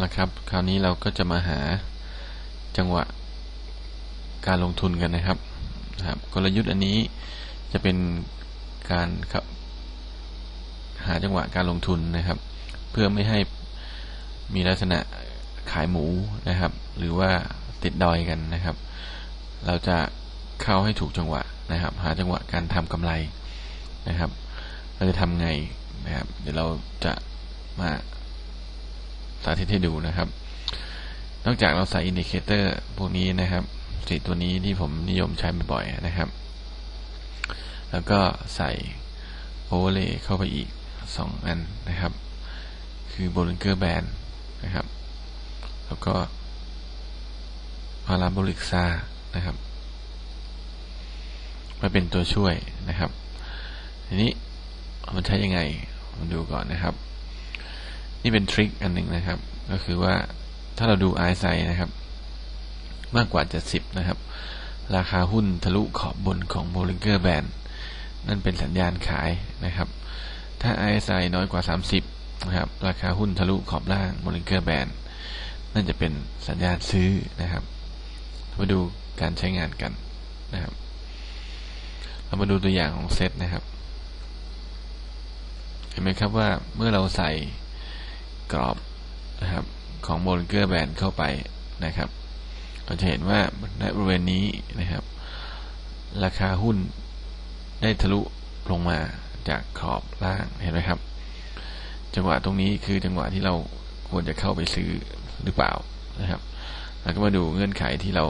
ละครับ คราวนี้เราก็จะมาหาจังหวะการลงทุนกันนะครับนะครับ กลยุทธ์อันนี้จะเป็นการครับหาจังหวะการลงทุนนะครับ เพื่อไม่ให้มีลักษณะขายหมูนะครับ หรือว่าติดดอยกันนะครับ เราจะเข้าให้ถูกจังหวะนะครับ หาจังหวะการทำกำไรนะครับ เราจะทำไงนะครับ เดี๋ยวเราจะมา สาธิตให้ดูนะครับ นอกจากเราใส่อินดิเคเตอร์พวกนี้นะครับสีตัวนี้ที่ผมนิยมใช้บ่อยๆนะครับ แล้วก็ใส่โอเวอร์เลย์เข้าไปอีกสองอันนะครับ คือโบลิงเกอร์แบนนะครับ แล้วก็พาราโบลิกซานะครับมาเป็นตัวช่วยนะครับ ทีนี้มันใช้ยังไงมาดูก่อนนะครับ นี่เป็นทริคอันหนึ่งนะครับ ก็คือว่าถ้าเราดูไอไซนะครับ มากกว่า70นะครับ ราคาหุ้นทะลุขอบบนของ Bollinger Band นั่นเป็นสัญญาณขายนะครับ ถ้า RSI น้อยกว่า 30 นะครับ ราคาหุ้นทะลุขอบล่าง Bollinger Band นั่นจะเป็นสัญญาณซื้อนะครับมาดูการใช้งานกันนะครับ เรามาดูตัวอย่างของเซตนะครับ เห็นไหมครับว่าเมื่อเราใส่ กรอบนะครับของ Bollinger Band เข้าไปนะครับ เราจะเห็นว่าในบริเวณนี้นะครับ ราคาหุ้นได้ทะลุลงมาจากขอบล่างเห็นไหมครับ จังหวะตรงนี้คือจังหวะที่เราควรจะเข้าไปซื้อหรือเปล่านะครับ แล้วก็มาดูเงื่อนไขที่เรา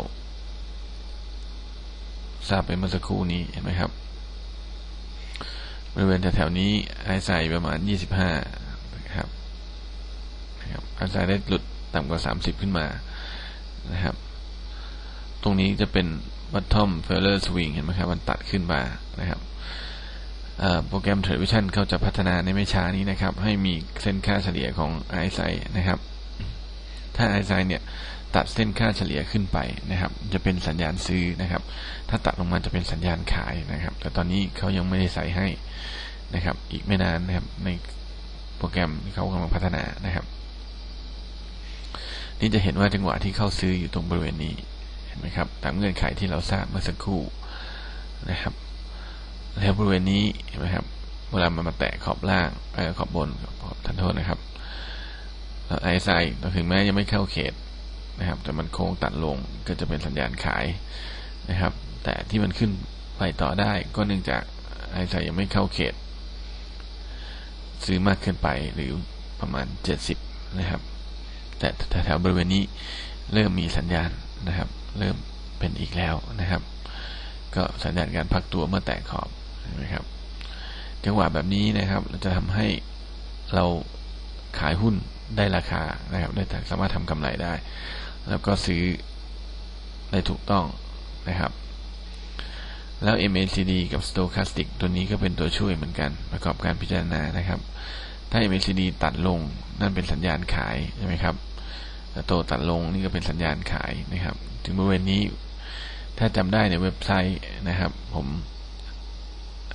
ทราบไปเมื่อสักครู่นี้เห็นไหมครับบริเวณแถวๆนี้ไอใส่ประมาณ 25 นะครับไอใส่ได้หลุดต่ำกว่า 30 ขึ้นมานะครับ ตรงนี้จะเป็น bottom failure swing เห็นไหมครับ มันตัดขึ้นมานะครับโปรแกรม Trade Vision เขาจะพัฒนาในไม่ช้านี้นะครับ ให้มีเส้นค่าเฉลี่ยของ RSI นะครับ ถ้า RSI เนี่ยตัดเส้นค่าเฉลี่ยขึ้นไปนะครับ จะเป็นสัญญาณซื้อนะครับ ถ้าตัดลงมาจะเป็นสัญญาณขายนะครับ แต่ตอนนี้เขายังไม่ได้ใส่ให้นะครับ อีกไม่นานนะครับในโปรแกรมที่เขากำลังพัฒนานะครับ นี่จะเห็นว่าจังหวะที่เข้าซื้ออยู่ตรงบริเวณนี้เห็นไหมครับ ตามเงื่อนไขที่เราทราบเมื่อสักครู่นะครับแล้วบริเวณนี้เห็นไหมครับ เวลามันมาแตะขอบล่างอขอบบนขอบทันโทษนะครับไอไซถึงแม้ยังไม่เข้าเขตนะครับ แต่มันโค้งตัดลงก็จะเป็นสัญญาณขายนะครับ แต่ที่มันขึ้นไปต่อได้ก็เนื่องจากไอไซยังไม่เข้าเขต ซื้อมากเกินไปหรือประมาณเจ็ดสิบนะครับ แต่แถวบริเวณนี้เริ่มมีสัญญาณนะครับ เริ่มเป็นอีกแล้วนะครับ ก็สัญญาณการพักตัวเมื่อแตะขอบนะครับจังหวะแบบนี้นะครับจะทำให้เราขายหุ้นได้ราคานะครับได้สามารถทำกำไรได้ แล้วก็ซื้อได้ถูกต้องนะครับ แล้ว MACD กับ Stochastic ตัวนี้ก็เป็นตัวช่วยเหมือนกัน ประกอบการพิจารณานะครับ ถ้า MACD ตัดลงนั่นเป็นสัญญาณขายใช่ไหมครับ โตตัดลงนี่ก็เป็นสัญญาณขายนะครับ ถึงบริเวณนี้ถ้าจำได้ในเว็บไซต์นะครับ ผม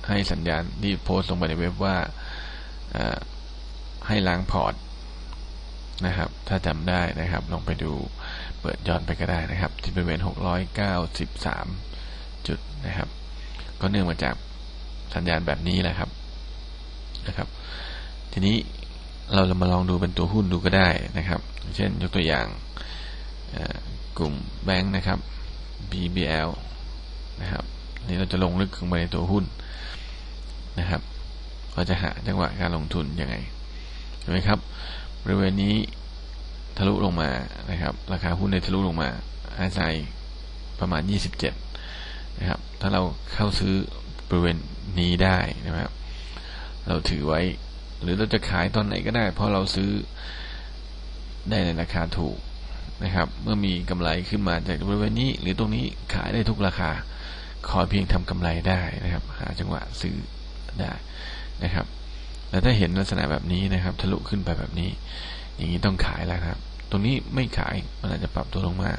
ให้สัญญาณที่โพสต์ลงไปในเว็บว่าให้ล้างพอร์ตนะครับ ถ้าจำได้นะครับ ลองไปดูเปิดย้อนไปก็ได้นะครับ ที่บริเวณ 693 จุดนะครับ ก็เนื่องมาจากสัญญาณแบบนี้แหละครับนะครับ ทีนี้ เราจะมาลองดูเป็นตัวหุ้นดูก็ได้นะครับ เช่นยกตัวอย่างกลุ่มแบงค์นะครับ BBL นะครับนี่เราจะลงลึกลงไปในตัวหุ้นนะครับเราจะหาจังหวะการลงทุนยังไงเห็นไหมครับบริเวณนี้ทะลุลงมานะครับ ราคาหุ้นในทะลุลงมาอาศัยประมาณ 27 นะครับ ถ้าเราเข้าซื้อบริเวณนี้ได้นะครับ เราถือไว้ หรือเราจะขายตอนไหนก็ได้ เพราะเราซื้อได้ในราคาถูกนะครับ เมื่อมีกำไรขึ้นมาจากบริเวณนี้ หรือตรงนี้ขายได้ทุกราคา ขอเพียงทำกำไรได้นะครับ หาจังหวะซื้อได้นะครับแล้วถ้าเห็นลักษณะแบบนี้นะครับ ทะลุขึ้นไปแบบนี้ อย่างนี้ต้องขายแล้วครับ ตรงนี้ไม่ขายมันอาจจะปรับตัวลงมา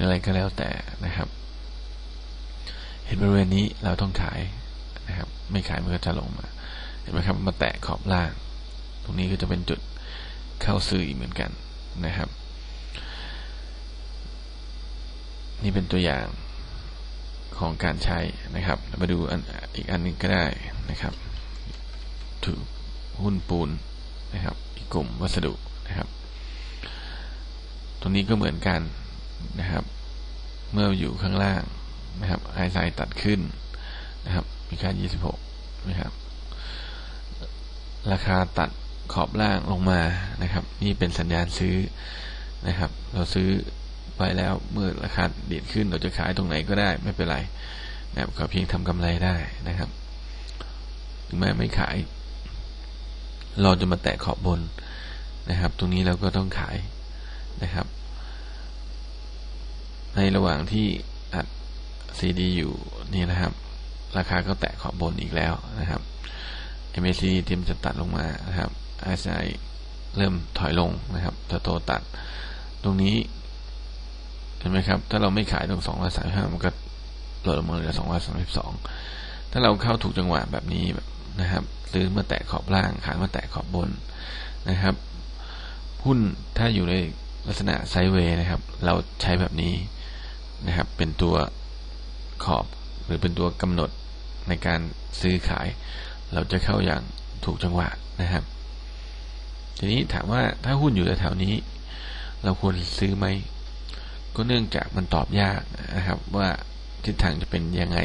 อะไรก็แล้วแต่นะครับ เห็นบริเวณนี้เราต้องขายนะครับ ไม่ขายมันก็จะลงมา เห็นไหมครับมาแตะขอบล่าง ตรงนี้ก็จะเป็นจุดเข้าซื้ออีกเหมือนกันนะครับ นี่เป็นตัวอย่างของการใช้นะครับมาดูอันอีกอันนึงก็ได้นะครับถือหุ้นปูนนะครับ อีกกลุ่มวัสดุนะครับ ตรงนี้ก็เหมือนกันนะครับ เมื่ออยู่ข้างล่างนะครับไอไซตัดขึ้นนะครับ มีค่า 26 นะครับ ราคาตัดขอบล่างลงมานะครับ นี่เป็นสัญญาณซื้อนะครับ เราซื้อไปแล้วเมื่อราคาเดีดขึ้นเราจะขายตรงไหนก็ได้ไม่เป็นไรนะครับขอเพียงทำกำไรได้นะครับถึงแม้ไม่ขาย เราจะมาแตะขอบบนนะครับ ตรงนี้เราก็ต้องขายนะครับ ในระหว่างที่อัดซีดีอยู่นี่นะครับ ราคาก็แตะขอบบนอีกแล้วนะครับ MACD เตรียมจะตัดลงมานะครับ RSI เริ่มถอยลงนะครับตัวโตตัด ตรงนี้เห็นไหมครับ ถ้าเราไม่ขายตรงสองร้อยสามห้ามันก็ลดลงมาเหลือสองร้อยสามสิบสองถ้าเราเข้าถูกจังหวะแบบนี้นะครับซื้อเมื่อแตะขอบล่าง ขายเมื่อแตะขอบบนนะครับ หุ้นถ้าอยู่ในลักษณะไซเวย์นะครับ เราใช้แบบนี้นะครับ เป็นตัวขอบหรือเป็นตัวกำหนดในการซื้อขาย เราจะเข้าอย่างถูกจังหวะนะครับ ทีนี้ถามว่าถ้าหุ้นอยู่แถวนี้ เราควรซื้อไหม ก็เนื่องจากมันตอบยากนะครับ ว่าทิศทางจะเป็นยังไง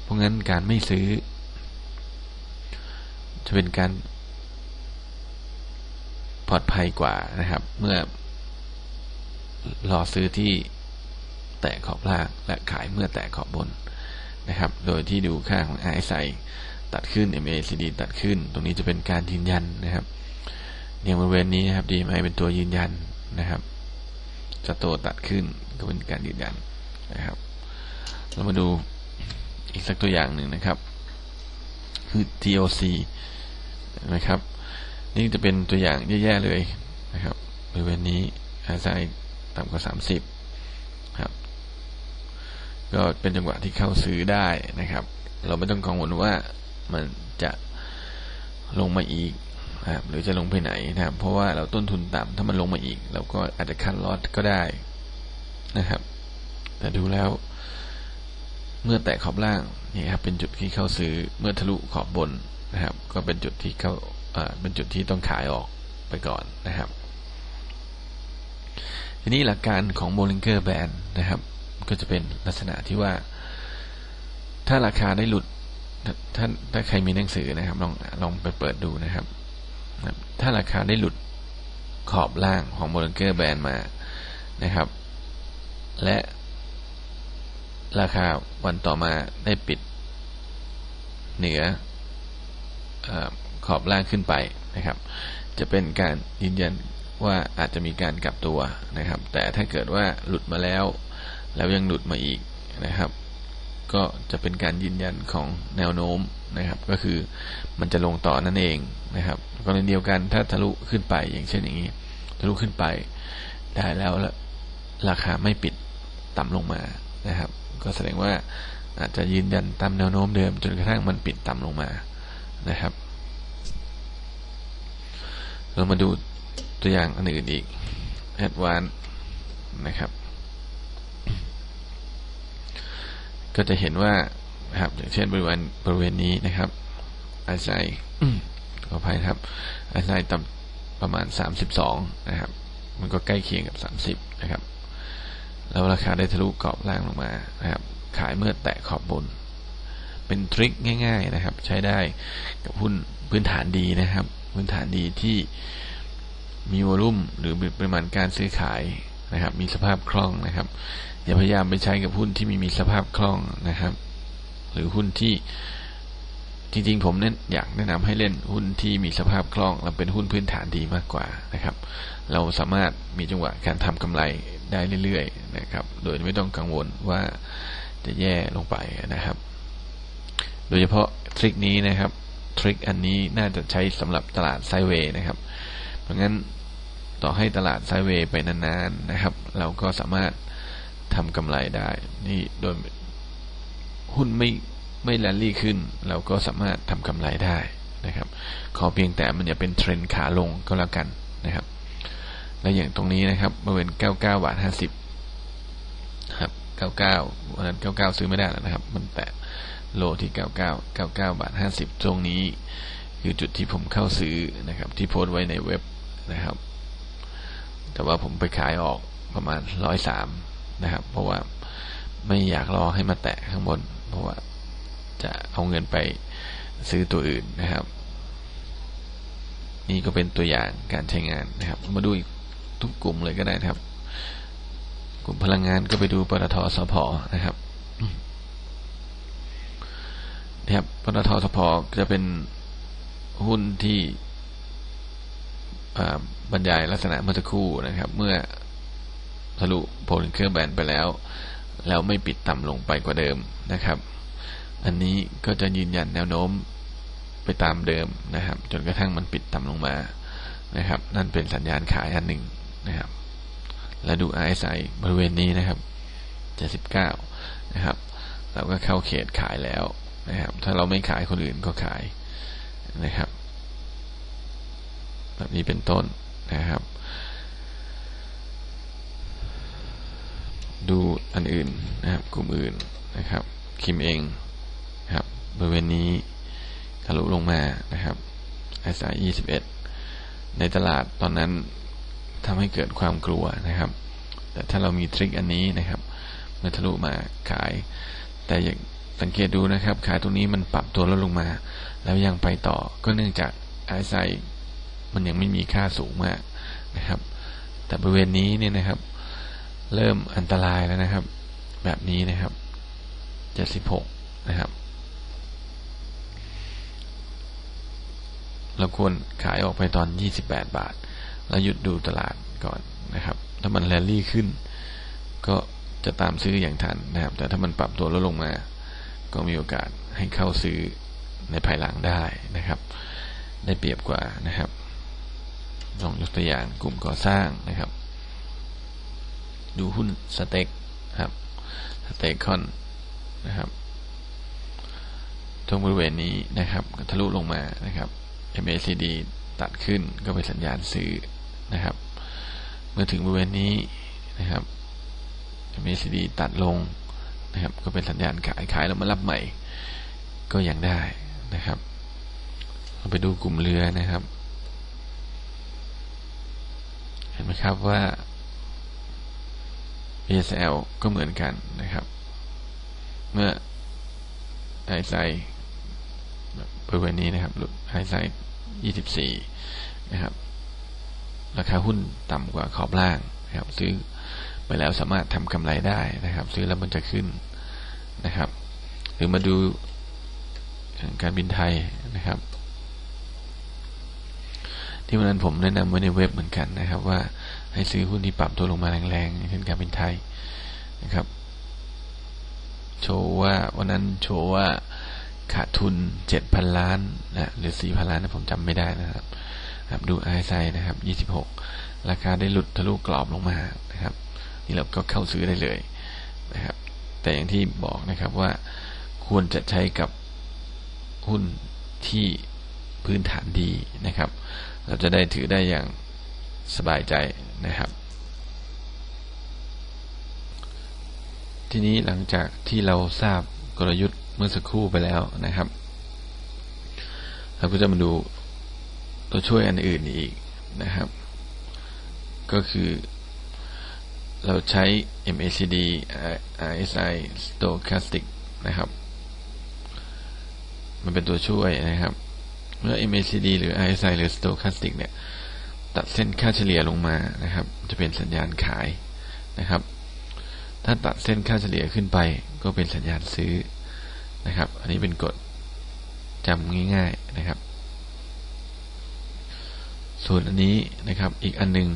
เพราะงั้นการไม่ซื้อ จะเป็นการปลอดภัยกว่านะครับ เมื่อรอซื้อที่แตะขอบล่างและขายเมื่อแตะขอบบนนะครับ โดยที่ดูค่าของ RSI ตัดขึ้น MACD ตัดขึ้น ตรงนี้จะเป็นการยืนยันนะครับเนี่ยบริเวณนี้นะครับ DMI เป็นตัวยืนยันนะครับ จะโตตัดขึ้นก็เป็นการยืนยันนะครับ เรามาดูอีกสักตัวอย่างหนึ่งนะครับ คือ TOC นะครับ นี่จะเป็นตัวอย่างแย่ๆเลยนะครับบริเวณนี้ RSI ต่ำกว่า 30ครับ ก็เป็นจังหวะที่เข้าซื้อได้นะครับ เราไม่ต้องกังวลว่า มันจะลงมาอีกนะครับหรือจะลงไปไหนนะครับ เพราะว่าเราต้นทุนต่ำถ้ามันลงมาอีก เราก็อาจจะคัดลอตก็ได้นะครับ แต่ดูแล้ว เมื่อแตะขอบล่างนี่ครับเป็นจุดที่เข้าซื้อเมื่อทะลุขอบบนนะครับ ก็เป็นจุดที่เข้าเป็นจุดที่ต้องขายออกไปก่อนนะครับ ทีนี้หลักการของโบลิงเกอร์แบนนะครับ ก็จะเป็นลักษณะที่ว่า ถ้าราคาได้หลุด ถ้าถ้าใครมีหนังสือนะครับ ลองลองไปเปิดดูนะครับ ถ้าราคาได้หลุดขอบล่างของโบลิงเกอร์แบรนด์มานะครับ และราคาวันต่อมาได้ปิดเหนืออขอบล่างขึ้นไปนะครับ จะเป็นการยืนยันว่าอาจจะมีการกลับตัวนะครับ แต่ถ้าเกิดว่าหลุดมาแล้ว แล้วยังหลุดมาอีกนะครับ ก็จะเป็นการยืนยันของแนวโน้มนะครับ ก็คือมันจะลงต่อนั่นเองนะครับกรณีเดียวกันถ้าทะลุขึ้นไปอย่างเช่นอย่างนี้ ทะลุขึ้นไปได้แล้วราคาไม่ปิดต่ำลงมานะครับ ก็แสดงว่าอาจจะยืนยันตามแนวโน้มเดิม จนกระทั่งมันปิดต่ำลงมานะครับ เรามาดูตัวอย่างอันอื่นอีกแอดวานนะครับ ก็จะเห็นว่าครับ อย่างเช่นบริเวณบริเวณนี้นะครับ อาศัยขออภัยครับ อาศัยต่ำประมาณสามสิบสองนะครับ มันก็ใกล้เคียงกับสามสิบนะครับ แล้วราคาได้ทะลุกรอบล่างลงมานะครับ ขายเมื่อแตะขอบบน เป็นทริคง่าย ๆนะครับ ใช้ได้กับหุ้นพื้นฐานดีนะครับ พื้นฐานดีที่มีวอลุ่มหรือปริมาณการซื้อขาย นะครับ มีสภาพคล่องนะครับ อย่าพยายามไปใช้กับหุ้นที่มีมีสภาพคล่องนะครับ หรือหุ้นที่จริงๆ ผมเน้นอยากแนะนำให้เล่นหุ้นที่มีสภาพคล่องและเป็นหุ้นพื้นฐานดีมากกว่านะครับ เราสามารถมีจังหวะการทำกำไรได้เรื่อยๆนะครับ โดยไม่ต้องกังวลว่าจะแย่ลงไปนะครับ โดยเฉพาะทริคนี้นะครับทริคอันนี้น่าจะใช้สำหรับตลาดไซเวย์นะครับ เพราะงั้น ต่อให้ตลาดไซเวย์ไปนานๆนะครับ เราก็สามารถทำกำไรได้ นี่โดยหุ้นไม่ไม่แลนลี่ขึ้น เราก็สามารถทำกำไรได้นะครับ ขอเพียงแต่มันอย่าเป็นเทรนขาลงก็แล้วกันนะครับ และอย่างตรงนี้นะครับบริเวณ 99 บาท 50ครับ 99วันนั้น 99 ซื้อไม่ได้แล้วนะครับ มันแตะโลที่ 99 99 บาท 50 ตรงนี้ คือจุดที่ผมเข้าซื้อนะครับ ที่โพสต์ไว้ในเว็บนะครับ แต่ว่าผมไปขายออกประมาณ103นะครับ เพราะว่าไม่อยากรอให้มาแตะข้างบน เพราะว่าจะเอาเงินไปซื้อตัวอื่นนะครับ นี่ก็เป็นตัวอย่างการใช้งานนะครับ มาดูอีกทุกกลุ่มเลยก็ได้นะครับ กลุ่มพลังงานก็ไปดูปตทสพนะครับนะครับปตทสพจะเป็นหุ้นที่ บรรยายลักษณะเมื่อสักครู่นะครับ เมื่อทะลุโพลิเคอร์แบนไปแล้ว แล้วไม่ปิดต่ำลงไปกว่าเดิมนะครับ อันนี้ก็จะยืนยันแนวโน้มไปตามเดิมนะครับ จนกระทั่งมันปิดต่ำลงมานะครับ นั่นเป็นสัญญาณขายอันหนึ่งนะครับ และดู RSI บริเวณนี้นะครับ79นะครับ เราก็เข้าเขตขายแล้วนะครับ ถ้าเราไม่ขายคนอื่นก็ขายนะครับ แบบนี้เป็นต้นนะครับ ดูอันอื่นนะครับกลุ่มอื่นนะครับคิมเองครับบริเวณนี้ทะลุลงมานะครับ SI 21 ในตลาดตอนนั้นทำให้เกิดความกลัวนะครับ แต่ถ้าเรามีทริคอันนี้นะครับเมื่อทะลุมาขาย แต่อย่างสังเกตดูนะครับ ขายตรงนี้มันปรับตัวลดลงมา แล้วยังไปต่อก็เนื่องจาก RSI มันยังไม่มีค่าสูงมากนะครับ แต่บริเวณนี้เนี่ยนะครับ เริ่มอันตรายแล้วนะครับ แบบนี้นะครับ76นะครับ เราควรขายออกไปตอน 28 บาท แล้วหยุดดูตลาดก่อนนะครับ ถ้ามันแรลลี่ขึ้น ก็จะตามซื้ออย่างทันนะครับ แต่ถ้ามันปรับตัวลดลงมา ก็มีโอกาสให้เข้าซื้อในภายหลังได้นะครับ ได้เปรียบกว่านะครับ ลองยกตัวอย่างกลุ่มก่อสร้างนะครับ ดูหุ้นสเต็กครับสเต็กคอนนะครับตรงบริเวณนี้นะครับทะลุลงมานะครับ MACD ตัดขึ้นก็เป็นสัญญาณซื้อนะครับ เมื่อถึงบริเวณนี้นะครับ MACD ตัดลงนะครับ ก็เป็นสัญญาณขายขายแล้วมารับใหม่ ก็ยังได้นะครับเราไปดูกลุ่มเรือนะครับ เห็นไหมครับว่า BSL ก็เหมือนกันนะครับ เมื่อไอไซบริเวณนี้นะครับไฮไซด์24 นะครับ ราคาหุ้นต่ำกว่าขอบล่างนะครับ ซื้อไปแล้วสามารถทำกำไรได้นะครับ ซื้อแล้วมันจะขึ้นนะครับ หรือมาดูการบินไทยนะครับ ที่วันนั้นผมแนะนำไว้ในเว็บเหมือนกันนะครับ ว่าให้ซื้อหุ้นที่ปรับตัวลงมาแรงๆเช่นการบินไทยนะครับ โชว์ว่าวันนั้นโชว์ว่าขาดทุนเจ็ดพันล้านนะหรือสี่พันล้านนะผมจำไม่ได้นะครับครับดูไอซนะครับยี่สิบหกราคาได้หลุดทะลุกรอบลงมานะครับ นี่เราก็เข้าซื้อได้เลยนะครับ แต่อย่างที่บอกนะครับว่าควรจะใช้กับหุ้นที่ พื้นฐานดีนะครับ เราจะได้ถือได้อย่างสบายใจนะครับ ทีนี้หลังจากที่เราทราบกลยุทธ์เมื่อสักครู่ไปแล้วนะครับ เราก็จะมาดูตัวช่วยอันอื่นอีกนะครับ ก็คือเราใช้ MACD RSI Stochastic นะครับ มันเป็นตัวช่วยนะครับ เมื่อ MACD หรือ RSI หรือ Stochastic เนี่ย ตัดเส้นค่าเฉลี่ยลงมานะครับ จะเป็นสัญญาณขายนะครับ ถ้าตัดเส้นค่าเฉลี่ยขึ้นไป ก็เป็นสัญญาณซื้อนะครับ อันนี้เป็นกฎจำง่าย ๆนะครับ ส่วนอันนี้นะครับอีกอันหนึ่ง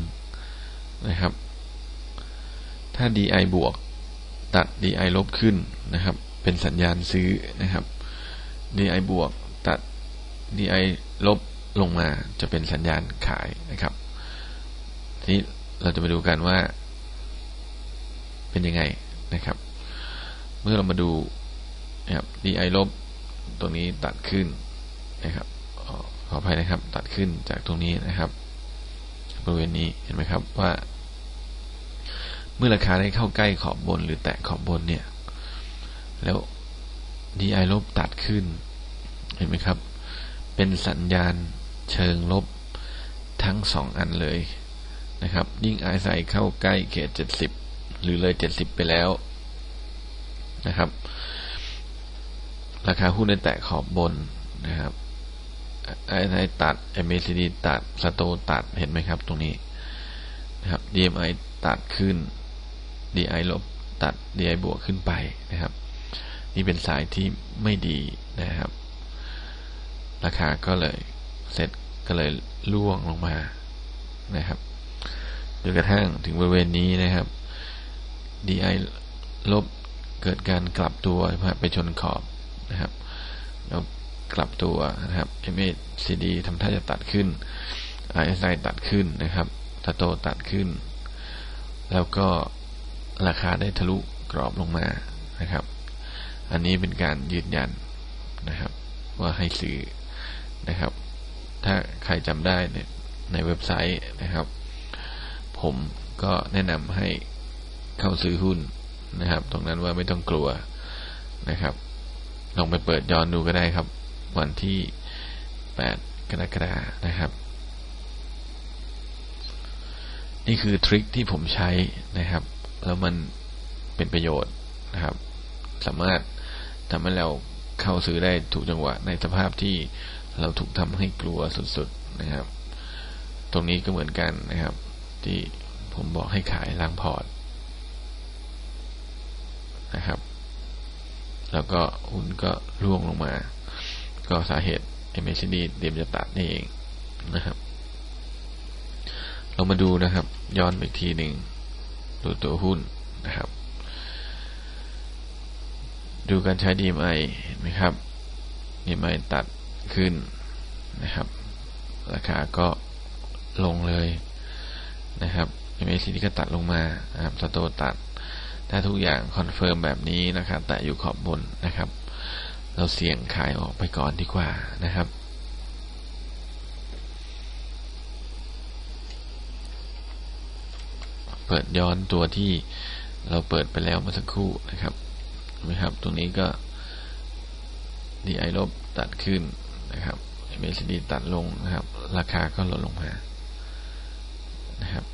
นะครับ ถ้า DI บวก ตัด DI ลบขึ้นนะครับ เป็นสัญญาณซื้อนะครับ DI บวกตัด DI ลบลงมาจะเป็นสัญญาณขายนะครับ ทีนี้เราจะมาดูกันว่า เป็นยังไงนะครับ เมื่อเรามาดูนะครับ di ลบตรงนี้ตัดขึ้นนะครับขออภัยนะครับ ตัดขึ้นจากตรงนี้นะครับบริเวณนี้เห็นไหมครับว่า เมื่อราคาได้เข้าใกล้ขอบบนหรือแตะขอบบนเนี่ย แล้ว DI ลบตัดขึ้น เห็นไหมครับ เป็นสัญญาณเชิงลบทั้งสองอันเลยนะครับ ยิ่ง RSI เข้าใกล้เขต70หรือเลย70ไปแล้วนะครับ ราคาหุ้นได้แตะขอบบนนะครับ RSI ตัด MACD ตัดสโตตัดเห็นไหมครับ ตรงนี้นะครับ DMI ตัดขึ้น DI ลบตัด DI บวกขึ้นไปนะครับ นี่เป็นสายที่ไม่ดีนะครับ ราคาก็เลยเสร็จก็เลยล่วงลงมานะครับจนกระทั่งถึงบริเวณนี้นะครับ DI ลบเกิดการกลับตัวไปชนขอบนะครับแล้วกลับตัวนะครับ MACD ทำท่าจะตัดขึ้น RSI ตัดขึ้นนะครับตโตตัดขึ้น แล้วก็ราคาได้ทะลุกรอบลงมานะครับ อันนี้เป็นการยืนยันนะครับ ว่าให้ซื้อ นะครับ ถ้าใครจำได้เนี่ยในเว็บไซต์นะครับ ผมก็แนะนำให้เข้าซื้อหุ้นนะครับ ตรงนั้นว่าไม่ต้องกลัวนะครับ ลองไปเปิดย้อนดูก็ได้ครับ วันที่ 8 กรกฎานะครับ นี่คือทริคที่ผมใช้นะครับ แล้วมันเป็นประโยชน์นะครับ สามารถทำให้เราเข้าซื้อได้ถูกจังหวะในสภาพที่ เราถูกทำให้กลัวสุดๆนะครับ ตรงนี้ก็เหมือนกันนะครับ ที่ผมบอกให้ขายล้างพอร์ตนะครับแล้วก็หุ้นก็ร่วงลงมา ก็สาเหตุ MACD เตรียมจะตัดนี่เองนะครับ เรามาดูนะครับ ย้อนไปทีหนึ่งดูตัวหุ้นนะครับ ดูการใช้ DMI เห็นไหมครับ DMI ตัด ขึ้นนะครับ ราคาก็ลงเลยนะครับ MACD ก็ตัดลงมานะครับสโตตัด ถ้าทุกอย่างคอนเฟิร์มแบบนี้นะครับแต่อยู่ขอบบนนะครับ เราเสี่ยงขายออกไปก่อนดีกว่านะครับเปิดย้อนตัวที่เราเปิดไปแล้วเมื่อสักครู่นะครับนะครับ ตรงนี้ก็ DI ลบตัดขึ้น นะครับ MACD ตัดลงนะครับ ราคาก็ลดลงมานะครับ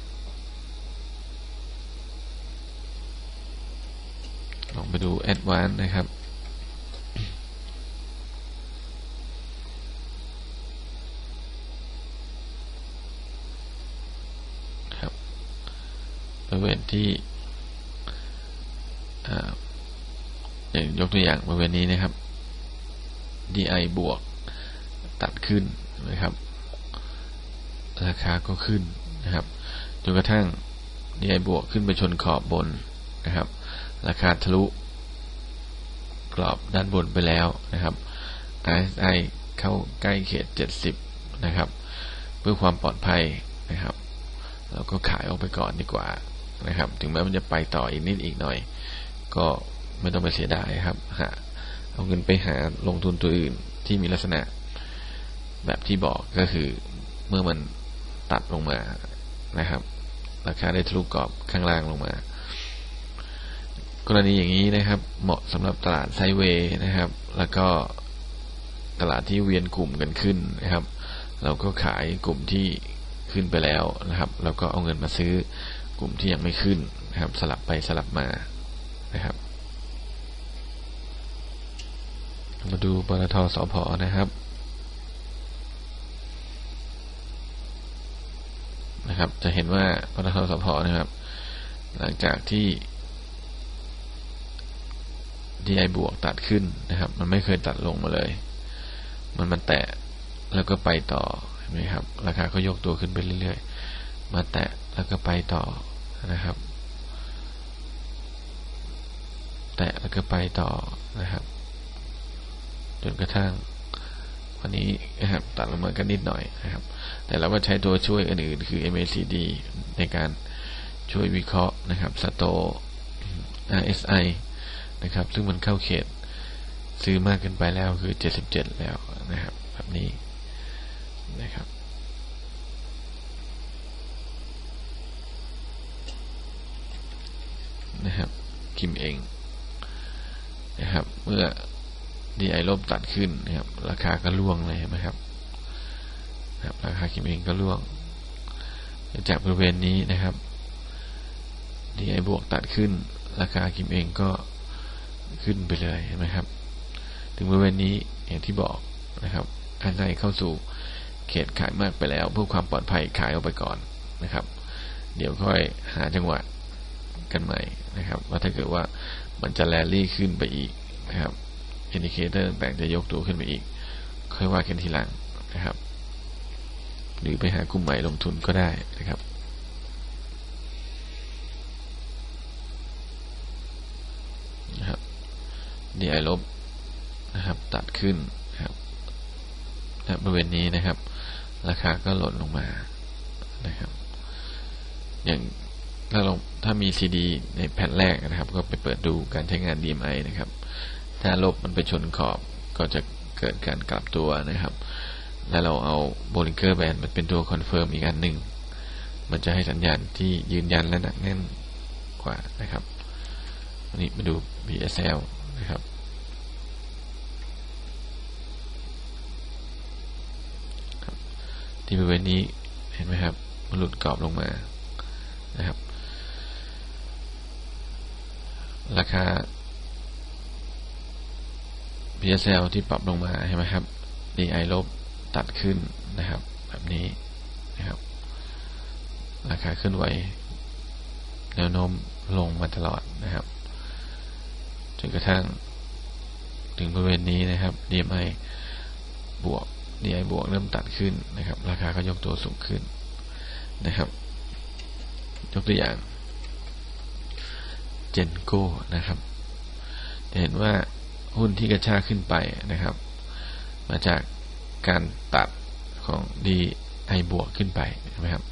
ลองไปดู Advanced นะครับครับบริเวณที่อย่างยกตัวอย่างบริเวณนี้นะครับ DI บวก ตัดขึ้นนะครับ ราคาก็ขึ้นนะครับจนกระทั่ง DI บวกขึ้นไปชนขอบบนนะครับ ราคาทะลุกรอบด้านบนไปแล้วนะครับ RSI เข้าใกล้เขต 70 นะครับ เพื่อความปลอดภัยนะครับเราก็ขายออกไปก่อนดีกว่านะครับ ถึงแม้มันจะไปต่ออีกนิดอีกหน่อย ก็ไม่ต้องไปเสียดายครับหาเอาเงินไปหาลงทุนตัวอื่นที่มีลักษณะ แบบที่บอกก็คือเมื่อมันตัดลงมานะครับ ราคาได้ทะลุกรอบข้างล่างลงมา กรณีอย่างนี้นะครับ เหมาะสำหรับตลาดไซเวย์นะครับ แล้วก็ตลาดที่เวียนกลุ่มกันขึ้นนะครับ เราก็ขายกลุ่มที่ขึ้นไปแล้วนะครับ แล้วก็เอาเงินมาซื้อกลุ่มที่ยังไม่ขึ้นนะครับ สลับไปสลับมานะครับ มาดูปตทสพนะครับ นะครับ จะเห็นว่าปตทสพนะครับ หลังจากที่ DI บวกตัดขึ้นนะครับ มันไม่เคยตัดลงมาเลย มันมันแตะแล้วก็ไปต่อเห็นไหมครับ ราคาก็ยกตัวขึ้นไปเรื่อยๆ มาแตะแล้วก็ไปต่อนะครับ แตะแล้วก็ไปต่อนะครับ จนกระทั่ง วันนี้นะครับตัดละเมากันนิดหน่อยนะครับ แต่เราก็ใช้ตัวช่วยอื่นๆคือ MACD ในการช่วยวิเคราะห์นะครับสโต RSI นะครับ ซึ่งมันเข้าเขตซื้อมากเกินไปแล้วคือ 77 แล้วนะครับแบบนี้นะครับนะครับคิมเองนะครับ เมื่อ DI ลบตัดขึ้นนะครับ ราคาก็ล่วงเลยไหมครับนะครับราคาคิมเองก็ล่วง จากบริเวณนี้นะครับ DI บวกตัดขึ้น ราคาคิมเองก็ขึ้นไปเลยเห็นไหมครับ ถึงบริเวณนี้อย่างที่บอกนะครับอันใดเข้าสู่เขตขายมากไปแล้ว เพื่อความปลอดภัยขายออกไปก่อนนะครับ เดี๋ยวค่อยหาจังหวะกันใหม่นะครับ ว่าถ้าเกิดว่ามันจะแรลลี่ขึ้นไปอีกนะครับ อินดิเคเตอร์ต่างจะยกตัวขึ้นไปอีก ค่อยว่ากันทีหลังนะครับ หรือไปหากลุ่มใหม่ลงทุนก็ได้นะครับนะครับ DI ลบนะครับ ตัดขึ้นนะครับบริเวณนี้นะครับ ราคาก็หล่นลงมานะครับ อย่างถ้าลงถ้ามี CD ในแผ่นแรกนะครับ ก็ไปเปิดดูการใช้งาน DMI นะครับ ถ้าลบมันไปชนขอบก็จะเกิดการกลับตัวนะครับ แล้วเราเอาโบลิงเกอร์แบนมันเป็นตัวคอนเฟิร์มอีกอันหนึ่ง มันจะให้สัญญาณที่ยืนยันและหนักแน่นกว่านะครับอันนี้มาดู BSL นะครับ ที่บริเวณนี้เห็นไหมครับ มันหลุดกรอบลงมานะครับ ราคา PSL ที่ปรับลงมาเห็นไหมครับ DI ลบตัดขึ้นนะครับ แบบนี้นะครับ ราคาขึ้นไหวแนวโน้มลงมาตลอดนะครับจนกระทั่ง ถึงบริเวณนี้นะครับ DMI บวก DI บวกเริ่มตัดขึ้นนะครับ ราคาก็ยกตัวสูงขึ้นนะครับ ยกตัวอย่างเจนโก้นะครับ จะเห็นว่า หุ้นที่กระชากขึ้นไปนะครับ มาจากการตัดของ DI บวกขึ้นไปใช่ไหมครับ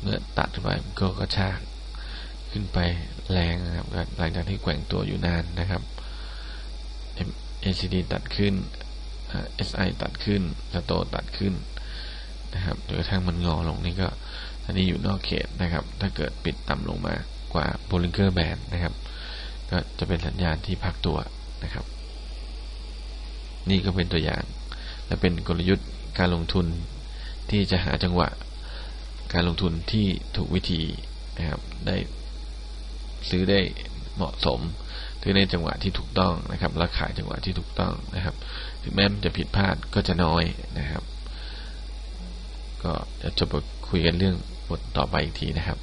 เมื่อตัดไปก็กระชากขึ้นไปแรงนะครับหลังจากที่แกว่งตัวอยู่นานนะครับ ACD ตัดขึ้น SI ตัดขึ้นสโตตัดขึ้นนะครับจนกระทั่งมันงอลงนี่ก็อันนี้อยู่นอกเขตนะครับ ถ้าเกิดปิดต่ำลงมากว่าโบลิงเกอร์แบนนะครับ ก็จะเป็นสัญญาณที่พักตัวนะครับ นี่ก็เป็นตัวอย่าง และเป็นกลยุทธ์การลงทุนที่จะหาจังหวะ การลงทุนที่ถูกวิธีนะครับได้ซื้อได้เหมาะสมซื้อในจังหวะที่ถูกต้องนะครับและขายจังหวะที่ถูกต้องนะครับ ถึงแม้มันจะผิดพลาดก็จะน้อยนะครับ ก็จะจบคุยกันเรื่องบทต่อไปอีกทีนะครับ